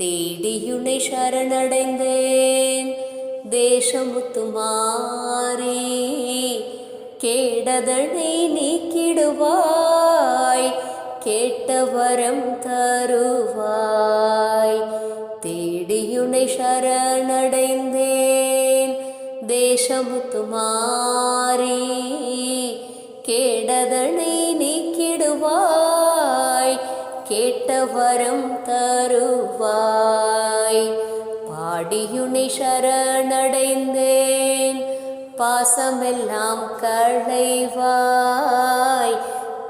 தேடியுனை சரணடைந்தேன் தேசமுத்துமாரி கேடதனை நீக்கிடுவாய் கேட்ட வரம் தருவாய் தேடியுனை சரணடைந்தேன் தேசமுத்துமாரி கேடதனை நீக்கிடுவாய் கேட்ட வரம் தருவாய். பாடியுனை சரணடைந்தேன். பாசமெல்லாம் களைவாய்.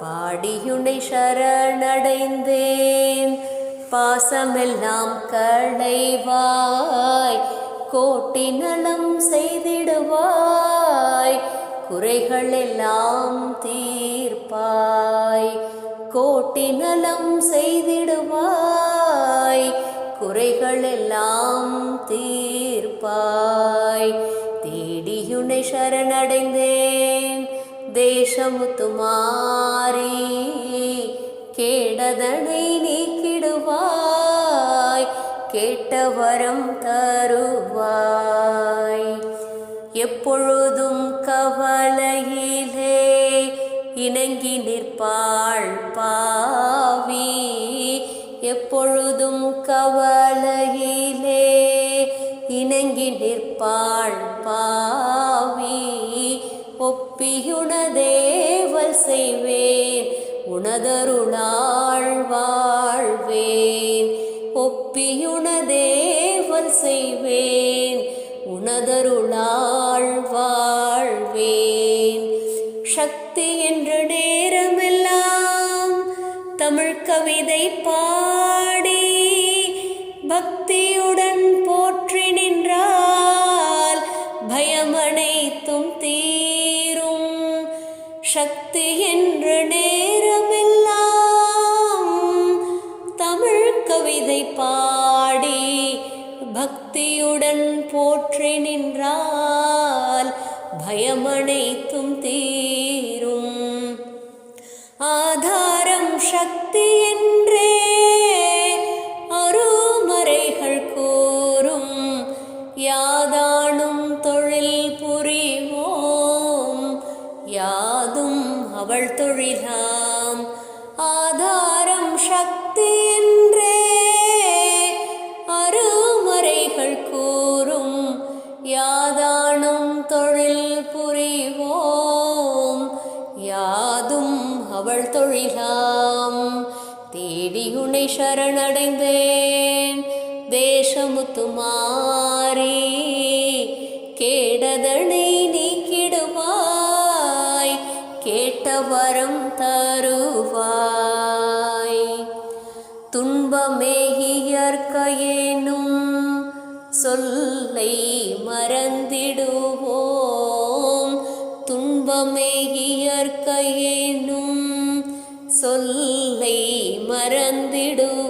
பாடியுனை சரணடைந்தேன். பாசமெல்லாம் களைவாய். கோட்டி நலம் செய்திடுவாய். குறைகள் எல்லாம் தீர்ப்பாய். கோட்டி நலம் செய்திடுவாய் குறைகளெல்லாம் தீர்ப்பாய். தேடியுனை சரணடைந்தேன் தேசமுத்துமாரி கேடதனை நீக்கிடுவாய் கேட்ட வரம் தருவாய். எப்பொழுதும் கவலையிலே இணங்கி நிற்பாள் பாவி. எப்பொழுதும் கவலையிலே இணங்கி நிற்பாள் பாவி. ஒப்பியுணதேவல் செய்வேன் உனதருளாள் வாழ்வேன். ஒப்பியுணதேவல் செய்வேன் உனதருளாள் சக்தி என்ற நேரமெல்லாம் தமிழ் கவிதை பாடி பக்தியுடன் போற்றி நின்றால் பயமனைத்தும் தீரும். சக்தி என்ற நேரமெல்லாம் தமிழ் கவிதை பாடி பக்தியுடன் போற்றி நின்றால் பயமனைத்தும் தீரும் யாதானும் தொழில் புரிவோம் யாதும் அவள் தொழிலாம். ஆதாரம் சக்தி என்றே அருமறைகள் கூறும் யாதானும் தொழில் புரிவோம் யாதும் அவள் தொழிலாம். தேடியுனை சரணடைந்தேன் தேசமுத்துமாரி கேடதனை நீக்கிடுவாய் கேட்ட வரம் தருவாய் துன்பமே இயற்கையேனும் சொல்லை மறந்திடுவோம் துன்பமே இயற்கையேனும் சொல்லை மறந்திடுவோம்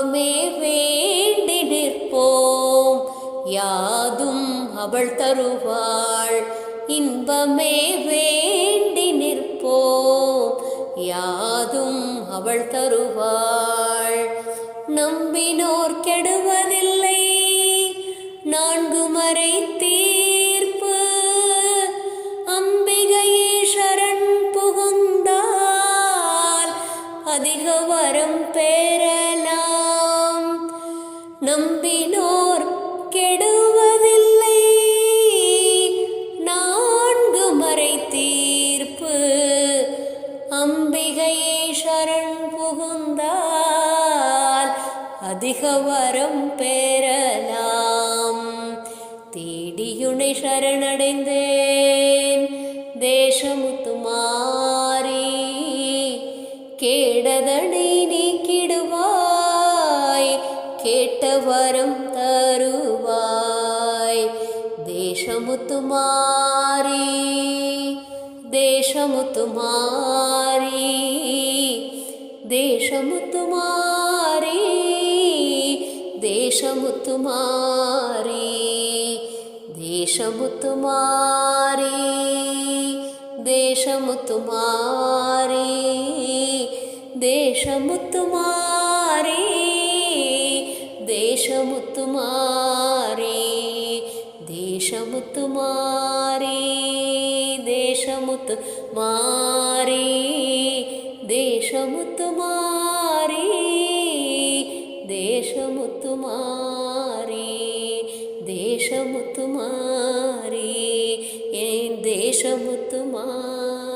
இன்பமே வேண்டி நிற்போம் யாதும் அவள் தருவாள். இன்பமே வேண்டி நிற்போம் யாதும் அவள் தருவாள். நம்பினோர் கெடுவதில்லை. நான்கு மறை தீர்ப்பு. அம்பிகையே சரண் புகுந்தால். அதிக வரம் நம்பினோர் கெடுவதில்லை. நான்கு மறை தீர்ப்பு அம்பிகையே சரண் புகுந்தால் அதிக வரம் பெறலாம். தேடியுனை சரணடைந்தேன். தேசமுத்துமாரி கே దేశము తుమారి దేశము తుమారి దేశము తుమారి దేశము తుమారి దేశము తుమారి దేశము తుమారి దేశము తుమారి దేశము తుమారి மாறி தேசமுத்து மாறி தேசமுத்து மாறி தேசமுத்து மாறி தேசமுத்து மாறி என் தேசமுத்து மாறி